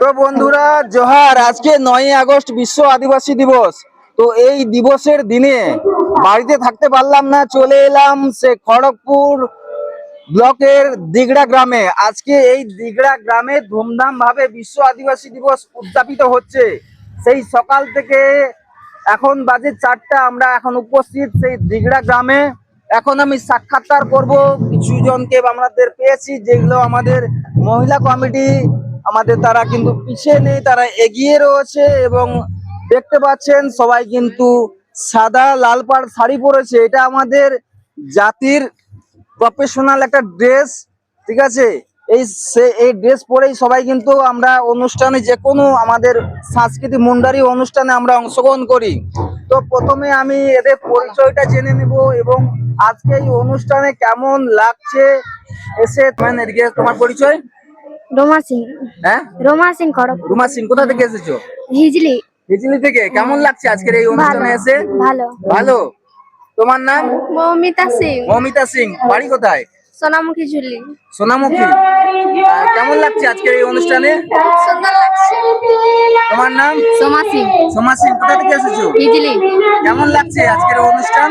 তো বন্ধুরা, জোহার, আজকে নয় আগস্ট বিশ্ব আদিবাসী দিবস। তো এই দিবসের দিনে বাড়িতে থাকতে পারলাম না, চলে এলাম সে খড়গপুর ব্লকের দিগড়া গ্রামে। আজকে এই দিগড়া গ্রামে ধুমধাম ভাবে বিশ্ব আদিবাসী দিবস উদযাপিত হচ্ছে। সেই সকাল থেকে এখন বাজে চারটা, আমরা এখন উপস্থিত সেই দিগড়া গ্রামে। এখন আমি সাক্ষাৎকার করব। কিছু জনকে আমাদের পেয়েছি, যেগুলো আমাদের মহিলা কমিটি, আমাদের তারা কিন্তু পিছিয়ে নেই, তারা এগিয়ে রয়েছে এবং দেখতে পাচ্ছেন সবাই কিন্তু সাদা লাল পাড় শাড়ি পরেছে। এটা আমাদের জাতির প্রফেশনাল একটা ড্রেস ঠিক আছে? এই সে এই ড্রেস পরেই সবাই কিন্তু আমরা অনুষ্ঠানে যে কোনো আমাদের সাংস্কৃতিক মুন্ডারি অনুষ্ঠানে আমরা অংশগ্রহণ করি। তো প্রথমে আমি এদের পরিচয়টা জেনে নেব এবং আজকে এই অনুষ্ঠানে কেমন লাগছে এসে মানে তোমার পরিচয়? রোমা সিং। হ্যাঁ? রোমা সিং খড়গ। রোমা সিং কোথা থেকে এসেছ? হিজলি। হিজলি থেকে? কেমন লাগছে আজকের এই অনুষ্ঠানে এসে? ভালো। ভালো। তোমার নাম? মৌমিতা সিং। মমিতা সিং বাড়ি কোথায়? সোনামুখী ঝুলি। সোনামুখী? কেমন লাগছে আজকের এই অনুষ্ঠানে? সুন্দর লাগছে। তোমার নাম? সোমা সিং। সোমা সিং কোথা থেকে এসেছ? হিজলি কেমন লাগছে আজকের অনুষ্ঠান?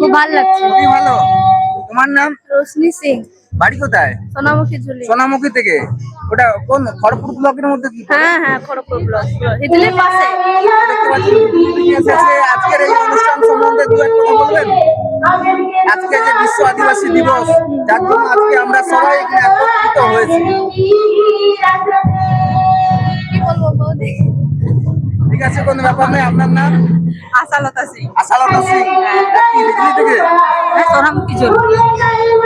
খুব ভালো লাগছে। খুবই ভালো। তোমার নাম? রোশনি সিং। বাড়ি কোথায়? সোনামুখী ঝুলি। সোনামুখী থেকে। ওটা কোন? খড়পুর ব্লকের মধ্যে কি? হ্যাঁ হ্যাঁ খড়গপুর ব্লক। হিজলির পাশে। আজকের এই অনুষ্ঠান সম্বন্ধে দু এক কথা বলবেন? আজকে যে বিশ্ব আদিবাসী দিবস যার জন্য আজকে আমরা সবাই এখানে একত্রিত হয়েছি। ঠিক আছে কোনো ব্যাপার নেই আপনার নাম? আশালতা সিং। আশালতা সিং। কি থেকে? সোনামুখী ঝুলি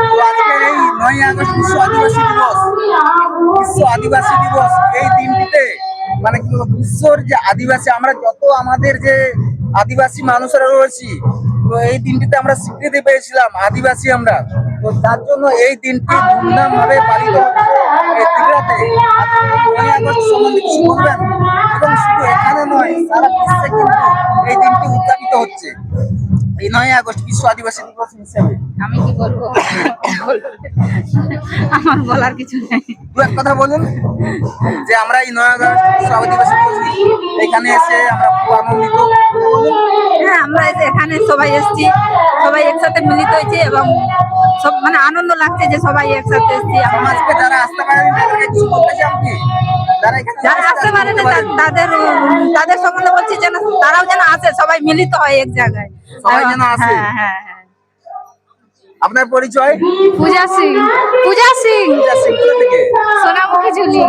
তো আজকের এই নয় আগস্ট বিশ্ব আদিবাসী দিবস। বিশ্ব আদিবাসী দিবস এই দিনটিতে মানে কি বিশ্বর যে আদিবাসী আমরা যত আমাদের যে আদিবাসী মানুষরা রয়েছি তো এই দিনটিতে আমরা স্বীকৃতি পেয়েছিলাম, আদিবাসী আমরা। তো তার জন্য এই দিনটি ধুমধাম ভাবে পালিত ত্রিপুরাতে সম্বন্ধে এবং শুধু এখানে নয়, সারা বিশ্বে কিন্তু এই দিনটি উদযাপিত হচ্ছে। এই নয় আগস্ট বিশ্ব আদিবাসী দিবস হিসেবে। আমি কি বলব? আমার বলার কিছু নেই। দু এক কথা বলুন যে আমরা এই নয় আগস্ট বিশ্ব এখানে এসে আমরা খুব আনন্দিত। হ্যাঁ আমরা এখানে সবাই এসেছি। সবাই একসাথে মিলিত হয়েছে এবং সব মানে আনন্দ লাগছে যে সবাই একসাথে এসেছি। সমাজকে যারা আসতে পারেন তাদেরকে কিছু বলতে চান কি? যারা আসতে পারে না তাদের তাদের সম্বন্ধে বলছি যেন তারাও যেন আসে সবাই মিলিত হয় এক জায়গায়। সবাই যেন আসে। হ্যাঁ হ্যাঁ। হ্যাঁ আপনার পরিচয়? পূজা সিং। পূজা সিং। পূজা সিং ঝুলি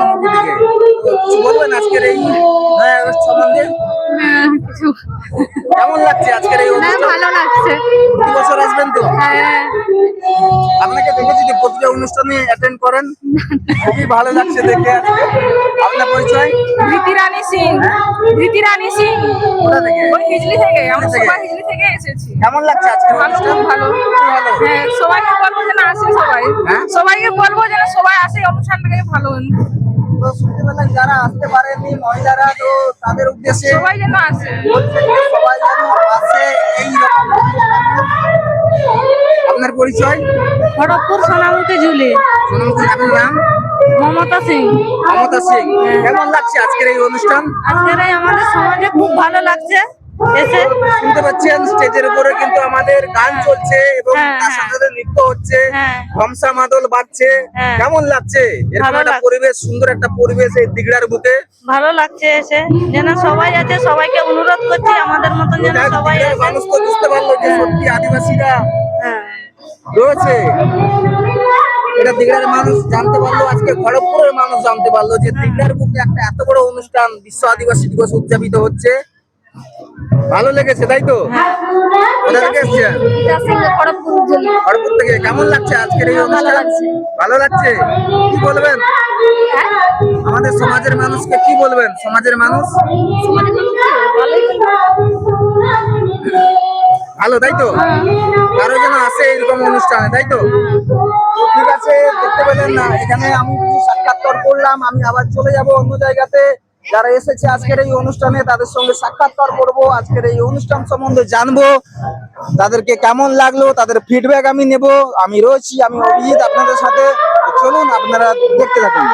কিছু বলবেন আজকের এই নয় আগস্ট সম্বন্ধে? হ্যাঁ, কিছু কেমন লাগছে আজকের এই না অনুষ্ঠান? ভালো লাগছে। প্রতি বছর আসবেন তো? হ্যাঁ। আপনাকে দেখেছি যে প্রতিটা অনুষ্ঠানে অ্যাটেন্ড করেন। খুবই ভালো লাগছে দেখে। আপনার পরিচয়? ধৃতি রানী সিং। ধৃতি রানী সিং। কোথা থেকে? ওই হিজলি থেকে। আমরা সবাই হিজলি থেকে এসেছি। কেমন লাগছে আজকে ভালো ভালো। ভালো। হ্যাঁ সবাইকে বলব যেন আসে সবাই। হ্যাঁ? সবাইকে বলব সবাই আসে অনুষ্ঠানটাকে ভালো যারা আসতে পারেনি মহিলারা তো তাদের উদ্দেশ্যে সবাই যেন আসে। সবাই যেন আসে এই আপনার পরিচয়? খড়গপুর সোনামুখী ঝুলি। সোনামুখী আপনার নাম? মমতা সিং। মমতা সিং। কেমন লাগছে আজকের এই অনুষ্ঠান? আজকের এই আমাদের সমাজে খুব ভালো লাগছে। এসে শুনতে পাচ্ছেন স্টেজের উপরে কিন্তু আমাদের গান চলছে এবং হ্যাঁ, তার হ্যাঁ। সাথে সাথে নৃত্য হচ্ছে। হ্যাঁ। ধমসা মাদল বাজছে। হ্যাঁ। কেমন লাগছে? এরকম একটা পরিবেশ সুন্দর একটা পরিবেশ এই দিগড়ার বুকে। ভালো লাগছে এসে। যেন সবাই আছে সবাইকে অনুরোধ করছি আমাদের মতন যেন সবাই মানুষ তো বুঝতে পারল যে সত্যি আদিবাসীরা হ্যাঁ। রয়েছে। এটা দিগড়ার মানুষ জানতে পারল আজকে খড়গপুরের মানুষ জানতে পারল যে দিগড়ার বুকে একটা এত বড় অনুষ্ঠান বিশ্ব আদিবাসী দিবস উদযাপিত হচ্ছে। ভালো লেগেছে তাই তো? কোথা থেকে এসছেন খড়গপুর থেকে। কেমন লাগছে আজকের এই ভালো অনুষ্ঠান। ভালো লাগছে? কি বলবেন? আমাদের সমাজের মানুষকে কি বলবেন? সমাজের মানুষ? ভালো তাই তো? আরও যেন আসে এরকম অনুষ্ঠানে তাই তো? ঠিক আছে দেখতে পেলেন না। এখানে আমি কিছু সাক্ষাৎকার করলাম আমি আবার চলে যাব অন্য জায়গাতে। যারা এসেছে আজকের এই অনুষ্ঠানে, তাদের সঙ্গে সাক্ষাৎকার করব। আজকের এই অনুষ্ঠান সম্বন্ধে জানব। তাদেরকে কেমন লাগল, তাদের ফিডব্যাক আমি নেব। আমি রয়েছি, আমি অভিজিৎ আপনাদের সাথে। চলুন, আপনারা দেখতে থাকুন।